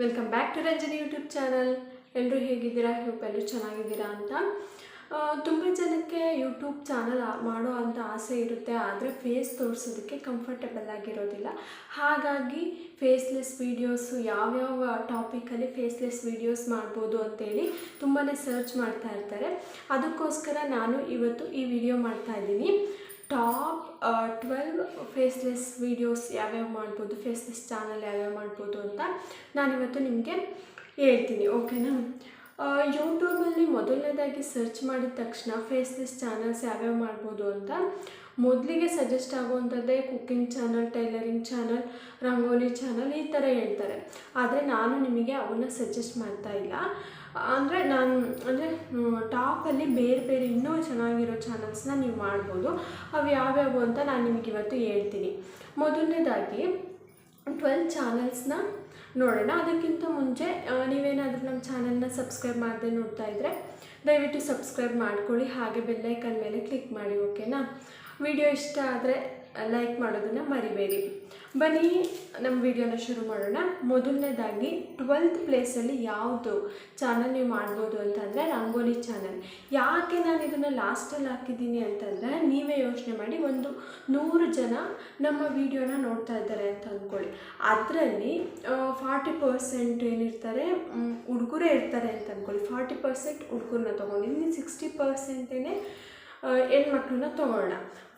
Welcome back to Ranjani YouTube channel ಎಲ್ಲರೂ ಹೇಗಿದ್ದೀರಾ? Hope ಎಲ್ಲರೂ ಚೆನ್ನಾಗಿದ್ದೀರಾ ಅಂತ. ತುಂಬ ಜನಕ್ಕೆ ಯೂಟ್ಯೂಬ್ ಚಾನಲ್ ಮಾಡೋ ಅಂತ ಆಸೆ ಇರುತ್ತೆ, ಆದರೆ ಫೇಸ್ ತೋರಿಸೋದಕ್ಕೆ ಕಂಫರ್ಟಬಲ್ ಆಗಿರೋದಿಲ್ಲ. ಹಾಗಾಗಿ ಫೇಸ್ಲೆಸ್ ವೀಡಿಯೋಸು ಯಾವ್ಯಾವ ಟಾಪಿಕಲ್ಲಿ ಫೇಸ್ಲೆಸ್ ವೀಡಿಯೋಸ್ ಮಾಡ್ಬೋದು ಅಂತೇಳಿ ತುಂಬಾ ಸರ್ಚ್ ಮಾಡ್ತಾ ಇರ್ತಾರೆ. ಅದಕ್ಕೋಸ್ಕರ ನಾನು ಇವತ್ತು ಈ ವಿಡಿಯೋ ಮಾಡ್ತಾ ಇದ್ದೀನಿ. ಟಾಪ್ ಟ್ವೆಲ್ವ್ ಫೇಸ್ಲೆಸ್ ವೀಡಿಯೋಸ್ ಯಾವ್ಯಾವ ಮಾಡ್ಬೋದು, ಫೇಸ್ಲೆಸ್ ಚಾನಲ್ ಯಾವ್ಯಾವ ಮಾಡ್ಬೋದು ಅಂತ ನಾನಿವತ್ತು ನಿಮಗೆ ಹೇಳ್ತೀನಿ, ಓಕೆನಾ? ಯೂಟ್ಯೂಬಲ್ಲಿ ಮೊದಲನೇದಾಗಿ ಸರ್ಚ್ ಮಾಡಿದ ತಕ್ಷಣ ಫೇಸ್ಲೆಸ್ ಚಾನಲ್ಸ್ ಯಾವ್ಯಾವ ಮಾಡ್ಬೋದು ಅಂತ ಮೊದಲಿಗೆ suggest ಆಗುವಂಥದ್ದೇ cooking channel, tailoring channel, rangoli channel ಈ ಥರ ಹೇಳ್ತಾರೆ. ಆದರೆ ನಾನು ನಿಮಗೆ ಅವನ್ನ ಸಜೆಸ್ಟ್ ಮಾಡ್ತಾ ಇಲ್ಲ. ಅಂದರೆ ನಾನು, ಅಂದರೆ ಟಾಪಲ್ಲಿ ಬೇರೆ ಬೇರೆ ಇನ್ನೂ ಚೆನ್ನಾಗಿರೋ ಚಾನಲ್ಸ್ನ ನೀವು ಮಾಡ್ಬೋದು. ಅವು ಯಾವ್ಯಾವು ಅಂತ ನಾನು ನಿಮಗೆ ಇವತ್ತು ಹೇಳ್ತೀನಿ. ಮೊದಲನೇದಾಗಿ ಟ್ವೆಲ್ ಚಾನಲ್ಸ್ನ ನೋಡೋಣ. ಅದಕ್ಕಿಂತ ಮುಂಚೆ ನೀವೇನಾದರೂ ನಮ್ಮ ಚಾನಲ್ನ ಸಬ್ಸ್ಕ್ರೈಬ್ ಮಾಡದೆ ನೋಡ್ತಾ ಇದ್ದರೆ ದಯವಿಟ್ಟು ಸಬ್ಸ್ಕ್ರೈಬ್ ಮಾಡ್ಕೊಳ್ಳಿ. ಹಾಗೆ ಬೆಲ್ಲೈಕನ್ ಮೇಲೆ ಕ್ಲಿಕ್ ಮಾಡಿ ಓಕೆನಾ ವಿಡಿಯೋ ಇಷ್ಟ ಆದರೆ ಲೈಕ್ ಮಾಡೋದನ್ನು ಮರಿಬೇಡಿ. ಬನ್ನಿ ನಮ್ಮ ವಿಡಿಯೋನ ಶುರು ಮಾಡೋಣ. ಮೊದಲನೇದಾಗಿ ಟ್ವೆಲ್ತ್ ಪ್ಲೇಸಲ್ಲಿ ಯಾವುದು ಚಾನಲ್ ನೀವು ಮಾಡ್ಬೋದು ಅಂತಂದರೆ ರಂಗೋಲಿ ಚಾನಲ್ ಯಾಕೆ ನಾನು ಇದನ್ನು ಲಾಸ್ಟಲ್ಲಿ ಹಾಕಿದ್ದೀನಿ ಅಂತಂದರೆ, ನೀವೇ ಯೋಚನೆ ಮಾಡಿ ಒಂದು ನೂರು ಜನ ನಮ್ಮ ವಿಡಿಯೋನ ನೋಡ್ತಾ ಇದ್ದಾರೆ ಅಂತ ಅಂದ್ಕೊಳ್ಳಿ ಅದರಲ್ಲಿ ಫಾರ್ಟಿ ಪರ್ಸೆಂಟ್ ಏನಿರ್ತಾರೆ ಹುಡುಗರೇ ಇರ್ತಾರೆ ಅಂತ ಅಂದ್ಕೊಳ್ಳಿ ಫಾರ್ಟಿ ಪರ್ಸೆಂಟ್ ಹುಡುಗರನ್ನ ತೊಗೊಂಡಿದ್ದೀನಿ ಸಿಕ್ಸ್ಟಿ ಪರ್ಸೆಂಟೇ ಹೆಣ್ಮಕ್ಳನ್ನ ತೊಗೊಳ್ಳೋಣ.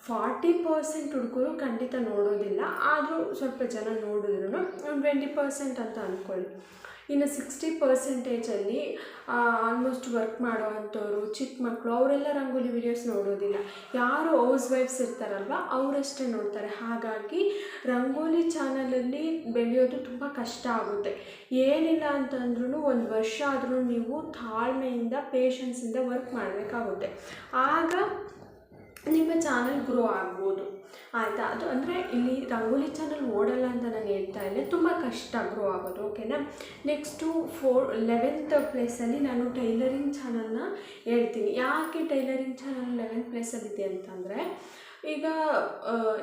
ಫಾರ್ಟಿ ಪರ್ಸೆಂಟ್ ಹುಡುಗರು ಖಂಡಿತ ನೋಡೋದಿಲ್ಲ, ಆದರೂ ಸ್ವಲ್ಪ ಜನ ನೋಡಿದ್ರು ಒಂದು ಟ್ವೆಂಟಿ ಪರ್ಸೆಂಟ್ ಅಂತ ಅಂದ್ಕೊಳ್ಳಿ ಇನ್ನು ಸಿಕ್ಸ್ಟಿ ಪರ್ಸೆಂಟೇಜಲ್ಲಿ ಆಲ್ಮೋಸ್ಟ್ ವರ್ಕ್ ಮಾಡೋವಂಥವ್ರು ಚಿಕ್ಕ ಮಕ್ಕಳು ಅವರೆಲ್ಲ ರಂಗೋಲಿ ವಿಡಿಯೋಸ್ ನೋಡೋದಿಲ್ಲ. ಯಾರು ಹೌಸ್ ವೈಫ್ಸ್ ಇರ್ತಾರಲ್ವ, ಅವರಷ್ಟೇ ನೋಡ್ತಾರೆ. ಹಾಗಾಗಿ ರಂಗೋಲಿ ಚಾನಲಲ್ಲಿ ಬೆಳೆಯೋದು ತುಂಬ ಕಷ್ಟ ಆಗುತ್ತೆ. ಏನಿಲ್ಲ ಅಂತಂದ್ರೂ ಒಂದು ವರ್ಷ ಆದರೂ ನೀವು ತಾಳ್ಮೆಯಿಂದ ಪೇಷನ್ಸಿಂದ ವರ್ಕ್ ಮಾಡಬೇಕಾಗುತ್ತೆ. ಆಗ ನಿಮ್ಮ ಚಾನಲ್ ಗ್ರೋ ಆಗ್ಬೋದು. ಆಯಿತಾ? ಅದು ಅಂದರೆ ಇಲ್ಲಿ ರಂಗೋಲಿ ಚಾನಲ್ ಓಡಲ್ಲ ಅಂತ ನಾನು ಹೇಳ್ತಾ ಇಲ್ಲ. ತುಂಬ ಕಷ್ಟ ಗ್ರೋ ಆಗೋದು ಓಕೆನಾ ನೆಕ್ಸ್ಟು ಫೋರ್ ಲೆವೆಂತ್ ಪ್ಲೇಸಲ್ಲಿ ನಾನು ಟೈಲರಿಂಗ್ ಚಾನಲ್ನ ಹೇಳ್ತೀನಿ. ಯಾಕೆ ಟೈಲರಿಂಗ್ ಚಾನಲ್ ಲೆವೆಂತ್ ಪ್ಲೇಸಲ್ಲಿದೆ ಅಂತಂದರೆ ಈಗ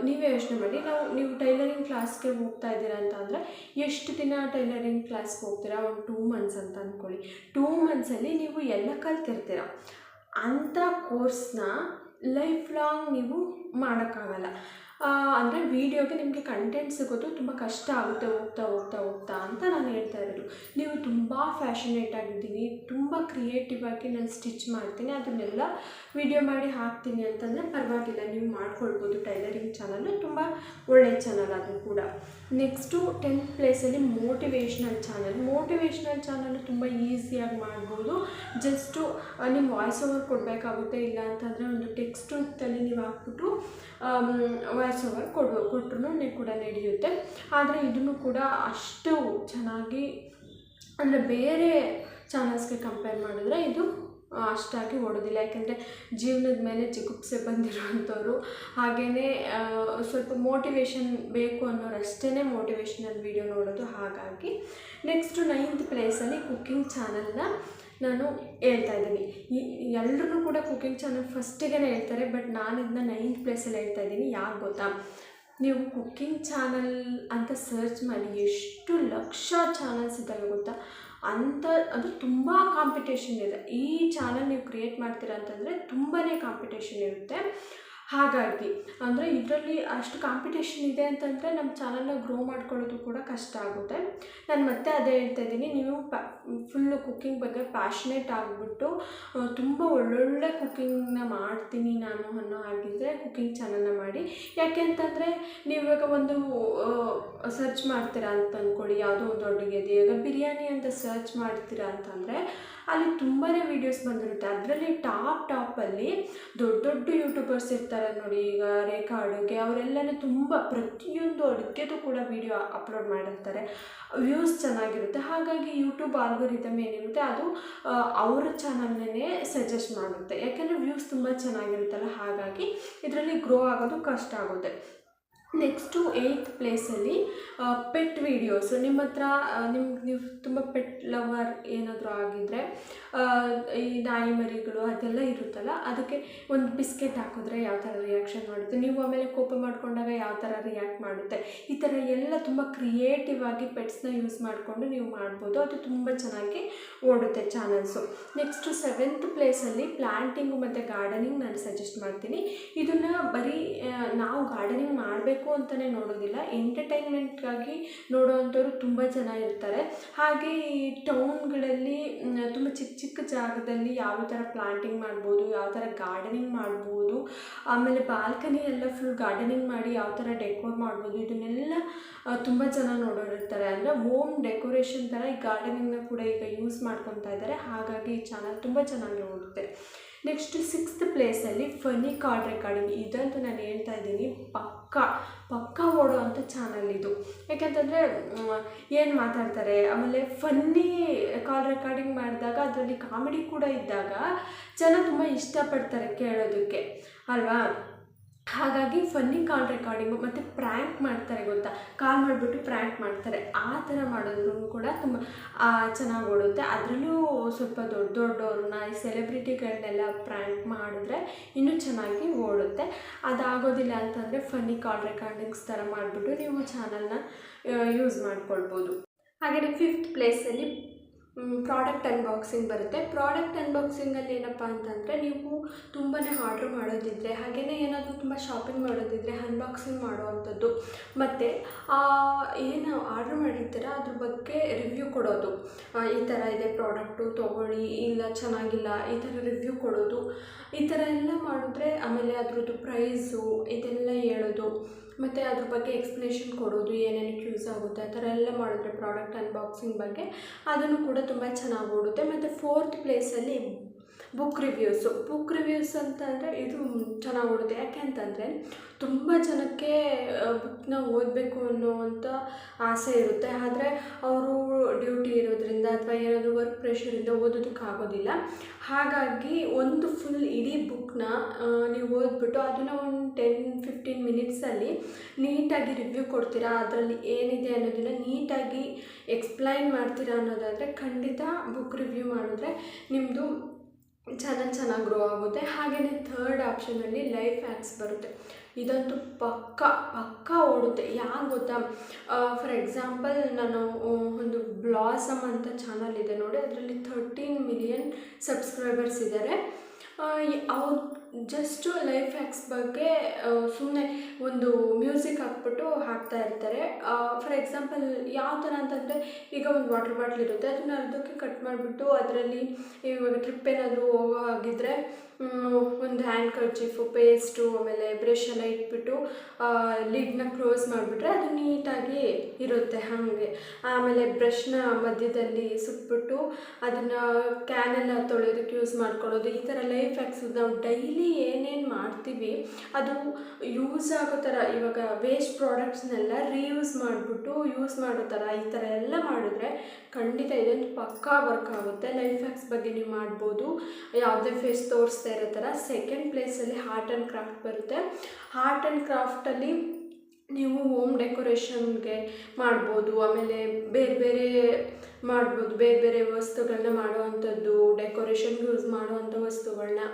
ನೀವೇ ಯೋಚನೆ ಮಾಡಿ. ನಾವು, ನೀವು ಟೈಲರಿಂಗ್ ಕ್ಲಾಸ್ಗೆ ಹೋಗ್ತಾ ಇದ್ದೀರಾ ಅಂತ ಅಂದರೆ, ಎಷ್ಟು ದಿನ ಟೈಲರಿಂಗ್ ಕ್ಲಾಸ್ಗೆ ಹೋಗ್ತೀರಾ? ಒಂದು ಟೂ ಮಂತ್ಸ್ ಅಂತ ಅಂದ್ಕೊಳ್ಳಿ ಟೂ ಮಂತ್ಸಲ್ಲಿ ನೀವು ಎಲ್ಲ ಕಲ್ತಿರ್ತೀರ. ಅಂಥ ಕೋರ್ಸ್ನ ಲೈಫ್ ಲಾಂಗ್ ನೀವು ಮಾಡೋಕ್ಕಾಗಲ್ಲ. ಅಂದರೆ ವೀಡಿಯೋಗೆ ನಿಮಗೆ ಕಂಟೆಂಟ್ ಸಿಗೋದು ತುಂಬ ಕಷ್ಟ ಆಗುತ್ತೆ, ಹೋಗ್ತಾ ಹೋಗ್ತಾ ಹೋಗ್ತಾ ಅಂತ ನಾನು ಹೇಳ್ತಾ ಇರೋದು. ನೀವು ತುಂಬ ಫ್ಯಾಷನೇಟ್ ಆಗಿದ್ದೀನಿ ತುಂಬ ಕ್ರಿಯೇಟಿವ್ ಆಗಿ ನಾನು ಸ್ಟಿಚ್ ಮಾಡ್ತೀನಿ, ಅದನ್ನೆಲ್ಲ ವೀಡಿಯೋ ಮಾಡಿ ಹಾಕ್ತೀನಿ ಅಂತಂದರೆ ಪರವಾಗಿಲ್ಲ, ನೀವು ಮಾಡ್ಕೊಳ್ಬೋದು ಟೈಲರಿಂಗ್ ಚಾನಲ್ಲು ತುಂಬ ಒಳ್ಳೆಯ ಚಾನಲ್ ಅದು ಕೂಡ. ನೆಕ್ಸ್ಟು ಟೆಂತ್ ಪ್ಲೇಸಲ್ಲಿ ಮೋಟಿವೇಶ್ನಲ್ ಚಾನಲ್ ಮೋಟಿವೇಶ್ನಲ್ ಚಾನಲ್ ತುಂಬ ಈಸಿಯಾಗಿ ಮಾಡ್ಬೋದು. ಜಸ್ಟು ನಿಮ್ಮ ವಾಯ್ಸ್ ಓವರ್ ಕೊಡಬೇಕಾಗುತ್ತೆ, ಇಲ್ಲ ಅಂತಂದರೆ ಒಂದು ಟೆಕ್ಸ್ಟ್ ರೂಪದಲ್ಲಿ ನೀವು ಹಾಕ್ಬಿಟ್ಟು ವಾಯ್ಸ್ ಓವರ್ ಕೊಡು ಕೊಟ್ಟರು ಕೂಡ ನಡೆಯುತ್ತೆ. ಆದರೆ ಇದನ್ನು ಕೂಡ ಅಷ್ಟು ಚೆನ್ನಾಗಿ ಅಂದರೆ ಬೇರೆ ಚಾನಲ್ಸ್ಗೆ ಕಂಪೇರ್ ಮಾಡಿದ್ರೆ ಇದು ಅಷ್ಟಾಗಿ ಓಡೋದಿಲ್ಲ ಯಾಕೆಂದರೆ ಜೀವನದ ಮೇಲೆ ಚಿಕಿತ್ಸೆ ಬಂದಿರೋವಂಥವ್ರು. ಹಾಗೆಯೇ ಸ್ವಲ್ಪ ಮೋಟಿವೇಶನ್ ಬೇಕು ಅನ್ನೋರು ಅಷ್ಟೇ ಮೋಟಿವೇಶ್ನಲ್ ವೀಡಿಯೋ ನೋಡೋದು ಹಾಗಾಗಿ ನೆಕ್ಸ್ಟು ನೈನ್ತ್ ಪ್ಲೇಸಲ್ಲಿ ಕುಕ್ಕಿಂಗ್ ಚಾನಲ್ನ ನಾನು ಹೇಳ್ತಾ ಇದ್ದೀನಿ. ಎಲ್ಲರೂ ಕೂಡ ಕುಕ್ಕಿಂಗ್ ಚಾನಲ್ ಫಸ್ಟಿಗೆ ಹೇಳ್ತಾರೆ ಬಟ್ ನಾನು ಇದನ್ನ ನೈನ್ತ್ ಪ್ಲೇಸಲ್ಲಿ ಹೇಳ್ತಾ ಇದ್ದೀನಿ. ಯಾಕೆ ಗೊತ್ತಾ? ನೀವು ಕುಕ್ಕಿಂಗ್ ಚಾನಲ್ ಅಂತ ಸರ್ಚ್ ಮಾಡಿ ಎಷ್ಟು ಲಕ್ಷ ಚಾನಲ್ಸ್ ಇದ್ದಾವೆ ಗೊತ್ತಾ? ಅಂಥ ಅದು ತುಂಬ ಕಾಂಪಿಟೇಷನ್ ಇದೆ. ಈ ಚಾನಲ್ ನೀವು ಕ್ರಿಯೇಟ್ ಮಾಡ್ತೀರಾ ಅಂತಂದರೆ ತುಂಬಾ ಕಾಂಪಿಟೇಷನ್ ಇರುತ್ತೆ. ಹಾಗಾಗಿ ಅಂದರೆ ಇದರಲ್ಲಿ ಅಷ್ಟು ಕಾಂಪಿಟೇಷನ್ ಇದೆ ಅಂತಂದರೆ ನಮ್ಮ ಚಾನಲ್ನ ಗ್ರೋ ಮಾಡ್ಕೊಳ್ಳೋದು ಕೂಡ ಕಷ್ಟ ಆಗುತ್ತೆ. ನಾನು ಮತ್ತೆ ಅದೇ ಹೇಳ್ತಾ ಇದ್ದೀನಿ, ನೀವು ಪ್ಯಾ ಫುಲ್ಲು ಕುಕ್ಕಿಂಗ್ ಬಗ್ಗೆ ಪ್ಯಾಷನೇಟ್ ಆಗಿಬಿಟ್ಟು ತುಂಬ ಒಳ್ಳೊಳ್ಳೆ ಕುಕ್ಕಿಂಗ್ನ ಮಾಡ್ತೀನಿ ನಾನು ಅನ್ನೋ ಹಾಗಿದ್ದರೆ ಕುಕ್ಕಿಂಗ್ ಚಾನಲ್ನ ಮಾಡಿ. ಯಾಕೆ ಅಂತಂದರೆ ನೀವು ಇವಾಗ ಒಂದು ಸರ್ಚ್ ಮಾಡ್ತೀರಾ ಅಂತ ಅಂದ್ಕೊಳ್ಳಿ ಯಾವುದೋ ಒಂದು ಅಡುಗೆದು. ಇವಾಗ ಬಿರಿಯಾನಿ ಅಂತ ಸರ್ಚ್ ಮಾಡ್ತೀರಾ ಅಂತಂದರೆ ಅಲ್ಲಿ ತುಂಬಾ ವೀಡಿಯೋಸ್ ಬಂದಿರುತ್ತೆ. ಅದರಲ್ಲಿ ಟಾಪ್ ಟಾಪಲ್ಲಿ ದೊಡ್ಡ ದೊಡ್ಡ ಯೂಟ್ಯೂಬರ್ಸ್ ಇರ್ತಾರೆ ನೋಡಿ. ಈಗ ರೇಖಾ ಅಡುಗೆ ಅವರೆಲ್ಲನೂ ತುಂಬ ಪ್ರತಿಯೊಂದು ಅಡುಗೆದು ಕೂಡ ವೀಡಿಯೋ ಅಪ್ಲೋಡ್ ಮಾಡಿರ್ತಾರೆ. ವ್ಯೂಸ್ ಚೆನ್ನಾಗಿರುತ್ತೆ. ಹಾಗಾಗಿ ಯೂಟ್ಯೂಬ್ ಆಲ್ಗೋರಿದಮ್ ಏನಿರುತ್ತೆ ಅದು ಅವರ ಚಾನಲ್ನೇ ಸಜೆಸ್ಟ್ ಮಾಡುತ್ತೆ. ಯಾಕೆಂದರೆ ವ್ಯೂಸ್ ತುಂಬ ಚೆನ್ನಾಗಿರುತ್ತಲ್ಲ. ಹಾಗಾಗಿ ಇದರಲ್ಲಿ ಗ್ರೋ ಆಗೋದು ಕಷ್ಟ ಆಗುತ್ತೆ. ನೆಕ್ಸ್ಟು ಏಯ್ತ್ ಪ್ಲೇಸಲ್ಲಿ ಪೆಟ್ ವೀಡಿಯೋಸ್ ನಿಮ್ಮ ಹತ್ರ ನಿಮ್ಗೆ ನೀವು ತುಂಬ ಪೆಟ್ ಲವರ್ ಏನಾದರೂ ಆಗಿದ್ದರೆ ಈ ನಾಯಿ ಮರಿಗಳು ಅದೆಲ್ಲ ಇರುತ್ತಲ್ಲ, ಅದಕ್ಕೆ ಒಂದು ಬಿಸ್ಕೆಟ್ ಹಾಕಿದ್ರೆ ಯಾವ ಥರ ರಿಯಾಕ್ಷನ್ ಮಾಡುತ್ತೆ? ನೀವು ಆಮೇಲೆ ಕೋಪ ಮಾಡಿಕೊಂಡಾಗ ಯಾವ ಥರ ರಿಯಾಕ್ಟ್ ಮಾಡುತ್ತೆ? ಈ ಥರ ಎಲ್ಲ ತುಂಬ ಕ್ರಿಯೇಟಿವ್ ಆಗಿ ಪೆಟ್ಸ್ನ ಯೂಸ್ ಮಾಡಿಕೊಂಡು ನೀವು ಮಾಡ್ಬೋದು. ಅದು ತುಂಬ ಚೆನ್ನಾಗಿ ಓಡುತ್ತೆ ಚಾನಲ್ಸು ನೆಕ್ಸ್ಟು ಸೆವೆಂತ್ ಪ್ಲೇಸಲ್ಲಿ ಪ್ಲ್ಯಾಂಟಿಂಗು ಮತ್ತು ಗಾರ್ಡನಿಂಗ್ ನಾನು ಸಜೆಸ್ಟ್ ಮಾಡ್ತೀನಿ. ಇದನ್ನು ಬರೀ ನಾವು ಗಾರ್ಡನಿಂಗ್ ಮಾಡಬೇಕು ಅಂತಲೇ ನೋಡೋದಿಲ್ಲ. ಎಂಟರ್ಟೈನ್ಮೆಂಟ್ಗಾಗಿ ನೋಡುವಂಥವ್ರು ತುಂಬ ಜನ ಇರ್ತಾರೆ. ಹಾಗೆ ಈ ಟೌನ್ಗಳಲ್ಲಿ ತುಂಬ ಚಿಕ್ಕ ಚಿಕ್ಕ ಜಾಗದಲ್ಲಿ ಯಾವ ಥರ ಪ್ಲಾಂಟಿಂಗ್ ಮಾಡ್ಬೋದು, ಯಾವ ಥರ ಗಾರ್ಡನಿಂಗ್ ಮಾಡ್ಬೋದು, ಆಮೇಲೆ ಬಾಲ್ಕನಿ ಎಲ್ಲ ಫುಲ್ ಗಾರ್ಡನಿಂಗ್ ಮಾಡಿ ಯಾವ ಥರ ಡೆಕೋರ್ ಮಾಡ್ಬೋದು, ಇದನ್ನೆಲ್ಲ ತುಂಬ ಜನ ನೋಡೋರಿರ್ತಾರೆ ಅಂದರೆ ಹೋಮ್ ಡೆಕೋರೇಷನ್ ಥರ ಈ ಗಾರ್ಡನಿಂಗ್ನ ಕೂಡ ಈಗ ಯೂಸ್ ಮಾಡ್ಕೊತಾ ಇದ್ದಾರೆ. ಹಾಗಾಗಿ ಈ ಚಾನಲ್ ತುಂಬ ಚೆನ್ನಾಗಿ ಓಡುತ್ತೆ ನೆಕ್ಸ್ಟ್ ಸಿಕ್ಸ್ತ್ ಪ್ಲೇಸಲ್ಲಿ ಫನಿ ಕಾರ್ಡ್ ರೆಕಾರ್ಡಿಂಗ್ ಇದಂತೂ ನಾನು ಹೇಳ್ತಾ ಇದ್ದೀನಿ. ಪಕ್ಕ ಪಕ್ಕ ಓಡೋ ಅಂಥ ಚಾನಲ್ ಇದು. ಯಾಕೆಂತಂದರೆ ಏನು ಮಾತಾಡ್ತಾರೆ? ಆಮೇಲೆ ಫನ್ನಿ ಕಾಲ್ ರೆಕಾರ್ಡಿಂಗ್ ಮಾಡಿದಾಗ ಅದರಲ್ಲಿ ಕಾಮಿಡಿ ಕೂಡ ಇದ್ದಾಗ ಜನ ತುಂಬ ಇಷ್ಟಪಡ್ತಾರೆ ಕೇಳೋದಕ್ಕೆ. ಅಲ್ವಾ? ಹಾಗಾಗಿ ಫನ್ನಿ ಕಾಲ್ ರೆಕಾರ್ಡಿಂಗು ಮತ್ತು ಪ್ರ್ಯಾಂಕ್ ಮಾಡ್ತಾರೆ ಗೊತ್ತಾ? ಕಾಲ್ ಮಾಡಿಬಿಟ್ಟು ಪ್ರ್ಯಾಂಕ್ ಮಾಡ್ತಾರೆ. ಆ ಥರ ಮಾಡೋದ್ರೂ ಕೂಡ ತುಂಬ ಚೆನ್ನಾಗಿ ಓಡುತ್ತೆ. ಅದರಲ್ಲೂ ಸ್ವಲ್ಪ ದೊಡ್ಡ ದೊಡ್ಡವ್ರನ್ನ, ಈ ಸೆಲೆಬ್ರಿಟಿಗಳನ್ನೆಲ್ಲ ಪ್ರ್ಯಾಂಕ್ ಮಾಡಿದ್ರೆ ಇನ್ನೂ ಚೆನ್ನಾಗಿ ಓಡುತ್ತೆ. ಅದಾಗೋದಿಲ್ಲ ಅಂತಂದರೆ ಫನ್ನಿ ಕಾಲ್ ರೆಕಾರ್ಡಿಂಗ್ಸ್ ಥರ ಮಾಡಿಬಿಟ್ಟು ನೀವು ಚಾನಲ್ನ ಯೂಸ್ ಮಾಡ್ಕೊಳ್ಬೋದು. ಹಾಗೆಯೇ ಫಿಫ್ತ್ ಪ್ಲೇಸಲ್ಲಿ ಪ್ರಾಡಕ್ಟ್ ಅನ್ಬಾಕ್ಸಿಂಗ್ ಬರುತ್ತೆ. ಪ್ರಾಡಕ್ಟ್ ಅನ್ಬಾಕ್ಸಿಂಗಲ್ಲಿ ಏನಪ್ಪ ಅಂತಂದರೆ ನೀವು ತುಂಬಾ ಆರ್ಡ್ರ್ ಮಾಡೋದಿದ್ರೆ ಹಾಗೆಯೇ ಏನಾದರೂ ತುಂಬ ಶಾಪಿಂಗ್ ಮಾಡೋದಿದ್ರೆ ಅನ್ಬಾಕ್ಸಿಂಗ್ ಮಾಡುವಂಥದ್ದು. ಮತ್ತು ಏನು ಆರ್ಡ್ರ್ ಮಾಡಿರ್ತೀರ, ಅದ್ರ ಬಗ್ಗೆ ರಿವ್ಯೂ ಕೊಡೋದು. ಈ ಥರ ಇದೆ ಪ್ರಾಡಕ್ಟು ತೊಗೊಳ್ಳಿ, ಇಲ್ಲ ಚೆನ್ನಾಗಿಲ್ಲ, ಈ ಥರ ರಿವ್ಯೂ ಕೊಡೋದು. ಈ ಥರ ಎಲ್ಲ ಮಾಡಿದ್ರೆ ಆಮೇಲೆ ಅದ್ರದ್ದು ಪ್ರೈಸು ಇದೆಲ್ಲ ಹೇಳೋದು. ಮತ್ತು ಅದ್ರ ಬಗ್ಗೆ ಎಕ್ಸ್ಪ್ಲೇಷನ್ ಕೊಡೋದು ಏನೇನಕ್ಕೆ ಯೂಸ್ ಆಗುತ್ತೆ, ಆ ಥರ ಎಲ್ಲ ಮಾಡಿದ್ರೆ ಪ್ರಾಡಕ್ಟ್ ಅನ್ಬಾಕ್ಸಿಂಗ್ ಬಗ್ಗೆ ಅದನ್ನು ಕೂಡ ತುಂಬ ಚೆನ್ನಾಗಿ ಓಡುತ್ತೆ. ಮತ್ತು ಫೋರ್ತ್ ಪ್ಲೇಸಲ್ಲಿ ಬುಕ್ ರಿವ್ಯೂಸು ಬುಕ್ ರಿವ್ಯೂಸ್ ಅಂತಂದರೆ ಇದು ಚೆನ್ನಾಗಿ ಓಡುತ್ತೆ. ಯಾಕೆ ಅಂತಂದರೆ ತುಂಬ ಜನಕ್ಕೆ ಬುಕ್ನ ಓದಬೇಕು ಅನ್ನೋವಂಥ ಆಸೆ ಇರುತ್ತೆ. ಆದರೆ ಅವರು ಡ್ಯೂಟಿ ಇರೋದ್ರಿಂದ ಅಥವಾ ಏನಾದರೂ ವರ್ಕ್ ಪ್ರೆಷರಿಂದ ಓದೋದಕ್ಕಾಗೋದಿಲ್ಲ ಹಾಗಾಗಿ ಒಂದು ಫುಲ್ ಇಡೀ ಬುಕ್ನ ನೀವು ಓದ್ಬಿಟ್ಟು ಅದನ್ನು ಒಂದು ಟೆನ್ ಫಿಫ್ಟೀನ್ ಮಿನಿಟ್ಸಲ್ಲಿ ನೀಟಾಗಿ ರಿವ್ಯೂ ಕೊಡ್ತೀರಾ? ಅದರಲ್ಲಿ ಏನಿದೆ ಅನ್ನೋದನ್ನು ನೀಟಾಗಿ ಎಕ್ಸ್ಪ್ಲೈನ್ ಮಾಡ್ತೀರಾ ಅನ್ನೋದಾದರೆ ಖಂಡಿತ ಬುಕ್ ರಿವ್ಯೂ ಮಾಡಿದ್ರೆ ನಿಮ್ಮದು ಚಾನಲ್ ಚೆನ್ನಾಗಿ ಗ್ರೋ ಆಗುತ್ತೆ. ಹಾಗೆಯೇ ಥರ್ಡ್ ಆಪ್ಷನಲ್ಲಿ ಲೈಫ್ ಆ್ಯಕ್ಸ್ ಬರುತ್ತೆ. ಇದಂತೂ ಪಕ್ಕ ಪಕ್ಕ ಓಡುತ್ತೆ. ಯಾಕೆ ಗೊತ್ತಾ? ಫಾರ್ ಎಕ್ಸಾಂಪಲ್ ನಾನು ಒಂದು ಬ್ಲಾಸಮ್ ಅಂತ ಚಾನಲ್ ಇದೆ ನೋಡಿ. ಅದರಲ್ಲಿ ಥರ್ಟೀನ್ ಮಿಲಿಯನ್ ಸಬ್ಸ್ಕ್ರೈಬರ್ಸ್ ಇದ್ದಾರೆ ಅವ್ರು ಜಸ್ಟು ಲೈಫ್ ಹ್ಯಾಕ್ಸ್ ಬಗ್ಗೆ ಸುಮ್ಮನೆ ಒಂದು ಮ್ಯೂಸಿಕ್ ಹಾಕ್ಬಿಟ್ಟು ಹಾಕ್ತಾ ಇರ್ತಾರೆ. ಫಾರ್ ಎಕ್ಸಾಂಪಲ್ ಯಾವ ಥರ ಅಂತಂದರೆ ಈಗ ಒಂದು ವಾಟರ್ ಬಾಟ್ಲ್ ಇರುತ್ತೆ, ಅದನ್ನ ಅರ್ಧಕ್ಕೆ ಕಟ್ ಮಾಡಿಬಿಟ್ಟು ಅದರಲ್ಲಿ ಇವಾಗ ಟ್ರಿಪ್ ಏನಾದರೂ ಹೋಗೋ ಒಂದು ಹ್ಯಾಂಡ್ ಕರ್ಚೀಫು ಪೇಸ್ಟು ಆಮೇಲೆ ಬ್ರಷ್ ಎಲ್ಲ ಇಟ್ಬಿಟ್ಟು ಲಿಡ್ನ ಕ್ಲೋಸ್ ಮಾಡಿಬಿಟ್ರೆ ಅದು ನೀಟಾಗಿ ಇರುತ್ತೆ ಹಾಗೆ. ಆಮೇಲೆ ಬ್ರಷ್ನ ಮಧ್ಯದಲ್ಲಿ ಸುಟ್ಬಿಟ್ಟು ಅದನ್ನು ಕ್ಯಾನೆಲ್ಲ ತೊಳೆಯೋದಕ್ಕೆ ಯೂಸ್ ಮಾಡ್ಕೊಳ್ಳೋದು. ಈ ಥರ ಲೈಫ್ ಹ್ಯಾಕ್ಸ್ ನಾವು ಡೈಲಿ ಏನೇನು ಮಾಡ್ತೀವಿ, ಅದು ಯೂಸ್ ಆಗೋ ಥರ ಇವಾಗ ವೇಸ್ಟ್ ಪ್ರಾಡಕ್ಟ್ಸ್ನೆಲ್ಲ ರೀಯೂಸ್ ಮಾಡಿಬಿಟ್ಟು ಯೂಸ್ ಮಾಡೋ ಥರ ಈ ಥರ ಎಲ್ಲ ಮಾಡಿದ್ರೆ ಖಂಡಿತ ಇದೊಂದು ಪಕ್ಕಾ ವರ್ಕ್ ಆಗುತ್ತೆ. ಲೈಫ್ ಹ್ಯಾಕ್ಸ್ ಬಗ್ಗೆ ನೀವು ಮಾಡ್ಬೋದು. ಯಾವುದೇ ಫೇಸ್ ತೋರಿಸ್ತಾ ಇರೋ ಥರ ಸೆಕೆಂಡ್ ಪ್ಲೇಸಲ್ಲಿ ಆರ್ಟ್ ಆ್ಯಂಡ್ ಕ್ರಾಫ್ಟ್ ಬರುತ್ತೆ. ಆರ್ಟ್ ಆ್ಯಂಡ್ ಕ್ರಾಫ್ಟಲ್ಲಿ ನೀವು ಹೋಮ್ ಡೆಕೋರೇಷನ್ಗೆ ಮಾಡ್ಬೋದು. ಆಮೇಲೆ ಬೇರೆ ಬೇರೆ ಮಾಡ್ಬೋದು. ಬೇರೆ ಬೇರೆ ವಸ್ತುಗಳನ್ನ ಮಾಡುವಂಥದ್ದು ಡೆಕೋರೇಷನ್ ಯೂಸ್ ಮಾಡುವಂಥ ವಸ್ತುಗಳನ್ನ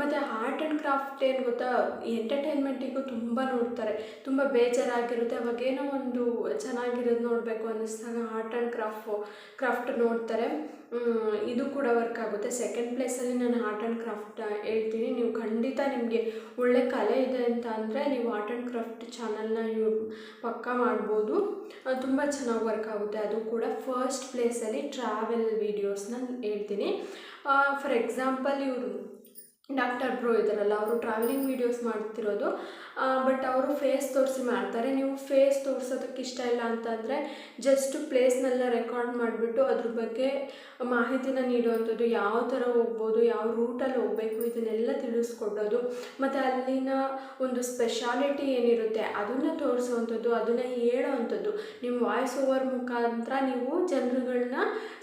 ಮತ್ತು ಆರ್ಟ್ ಆ್ಯಂಡ್ ಕ್ರಾಫ್ಟ್ ಏನು ಗೊತ್ತಾ? ಎಂಟರ್ಟೈನ್ಮೆಂಟಿಗೂ ತುಂಬ ನೋಡ್ತಾರೆ. ತುಂಬ ಬೇಜಾರಾಗಿರುತ್ತೆ. ಅವಾಗ ಏನೋ ಒಂದು ಚೆನ್ನಾಗಿರೋದು ನೋಡಬೇಕು ಅನ್ನಿಸ್ದಾಗ ಆರ್ಟ್ ಆ್ಯಂಡ್ ಕ್ರಾಫ್ಟು ಕ್ರಾಫ್ಟ್ ನೋಡ್ತಾರೆ. ಇದು ಕೂಡ ವರ್ಕ್ ಆಗುತ್ತೆ. ಸೆಕೆಂಡ್ ಪ್ಲೇಸಲ್ಲಿ ನಾನು ಆರ್ಟ್ ಆ್ಯಂಡ್ ಕ್ರಾಫ್ಟ್ ಹೇಳ್ತೀನಿ. ನೀವು ಖಂಡಿತ ನಿಮಗೆ ಒಳ್ಳೆ ಕಲೆ ಇದೆ ಅಂತ ಅಂದರೆ ನೀವು ಆರ್ಟ್ ಆ್ಯಂಡ್ ಕ್ರಾಫ್ಟ್ ಚಾನಲ್ನ ಯೂ ಪಕ್ಕ ಮಾಡ್ಬೋದು. ತುಂಬ ಚೆನ್ನಾಗಿ ವರ್ಕ್ ಆಗುತ್ತೆ. ಅದು ಕೂಡ ಫಸ್ಟ್ ಪ್ಲೇಸಲ್ಲಿ ಟ್ರಾವೆಲ್ ವೀಡಿಯೋಸ್ನ ಹೇಳ್ತೀನಿ. ಫಾರ್ ಎಕ್ಸಾಂಪಲ್ ಇವರು ಡಾಕ್ಟರ್ ಬ್ರೋ ಇದ್ದಾರಲ್ಲ, ಅವರು ಟ್ರಾವೆಲಿಂಗ್ ವೀಡಿಯೋಸ್ ಮಾಡ್ತಿರೋದು. ಬಟ್ ಅವರು ಫೇಸ್ ತೋರಿಸಿ ಮಾಡ್ತಾರೆ. ನೀವು ಫೇಸ್ ತೋರಿಸೋದಕ್ಕೆ ಇಷ್ಟ ಇಲ್ಲ ಅಂತಂದರೆ ಜಸ್ಟ್ ಪ್ಲೇಸ್ನೆಲ್ಲ ರೆಕಾರ್ಡ್ ಮಾಡಿಬಿಟ್ಟು ಅದ್ರ ಬಗ್ಗೆ ಮಾಹಿತಿನ ನೀಡುವಂಥದ್ದು, ಯಾವ ಥರ ಹೋಗ್ಬೋದು, ಯಾವ ರೂಟಲ್ಲಿ ಹೋಗಬೇಕು, ಇದನ್ನೆಲ್ಲ ತಿಳಿಸ್ಕೊಡೋದು. ಮತ್ತು ಅಲ್ಲಿನ ಒಂದು ಸ್ಪೆಷಾಲಿಟಿ ಏನಿರುತ್ತೆ, ಅದನ್ನು ತೋರಿಸುವಂಥದ್ದು, ಅದನ್ನು ಹೇಳೋವಂಥದ್ದು. ನಿಮ್ಮ ವಾಯ್ಸ್ ಓವರ್ ಮುಖಾಂತರ ನೀವು ಜನರುಗಳನ್ನ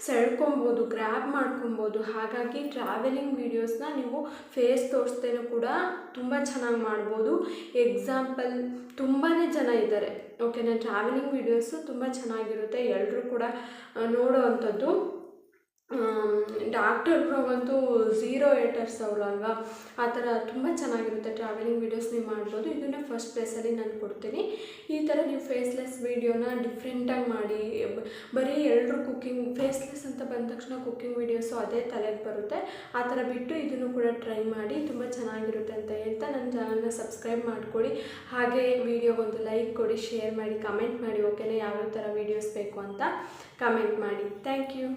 ಸೆಳ್ಕೊಬೋದು ಗ್ರ್ಯಾಬ್ ಮಾಡ್ಕೊಬೋದು. ಹಾಗಾಗಿ ಟ್ರಾವೆಲಿಂಗ್ ವೀಡಿಯೋಸ್ನ ನೀವು ಫೇಸ್ ತೋರಿಸ್ದೇನೂ ಕೂಡ ತುಂಬ ಚೆನ್ನಾಗಿ ಮಾಡ್ಬೋದು. ಎಕ್ಸಾಂಪಲ್ ತುಂಬಾ ಜನ ಇದ್ದಾರೆ. ಓಕೆನಾ ಟ್ರಾವೆಲಿಂಗ್ ವೀಡಿಯೋಸು ತುಂಬ ಚೆನ್ನಾಗಿರುತ್ತೆ. ಎಲ್ಲರೂ ಕೂಡ ನೋಡೋವಂಥದ್ದು ಡಾಕ್ಟರ್ ಬ್ರೋಗಂತೂ ಝೀರೋ ಏಟರ್ಸ್ ಅವರು ಅಲ್ವಾ? ಆ ಥರ ತುಂಬ ಚೆನ್ನಾಗಿರುತ್ತೆ ಟ್ರಾವೆಲಿಂಗ್ ವೀಡಿಯೋಸ್ ನೀವು ಮಾಡ್ಬೋದು. ಇದನ್ನು ಫಸ್ಟ್ ಪ್ಲೇಸಲ್ಲಿ ನಾನು ಕೊಡ್ತೀನಿ. ಈ ಥರ ನೀವು ಫೇಸ್ಲೆಸ್ ವೀಡಿಯೋನ ಡಿಫ್ರೆಂಟಾಗಿ ಮಾಡಿ, ಬರೀ ಎಲ್ಲರೂ ಕುಕ್ಕಿಂಗ್ ಫೇಸ್ಲೆಸ್ ಅಂತ ಬಂದ ತಕ್ಷಣ ಕುಕ್ಕಿಂಗ್ ವೀಡಿಯೋಸು ಅದೇ ತಲೆಗೆ ಬರುತ್ತೆ. ಆ ಥರ ಬಿಟ್ಟು ಇದನ್ನು ಕೂಡ ಟ್ರೈ ಮಾಡಿ, ತುಂಬ ಚೆನ್ನಾಗಿರುತ್ತೆ ಅಂತ ಹೇಳ್ತಾ ನನ್ನ ಚಾನಲ್ನ ಸಬ್ಸ್ಕ್ರೈಬ್ ಮಾಡ್ಕೊಳ್ಳಿ ಹಾಗೆ ವಿಡಿಯೋಗೊಂದು ಲೈಕ್ ಕೊಡಿ ಶೇರ್ ಮಾಡಿ ಕಮೆಂಟ್ ಮಾಡಿ, ಓಕೆನೇ? ಯಾವ್ಯಾವ ಥರ ವೀಡಿಯೋಸ್ ಬೇಕು ಅಂತ ಕಮೆಂಟ್ ಮಾಡಿ. Thank you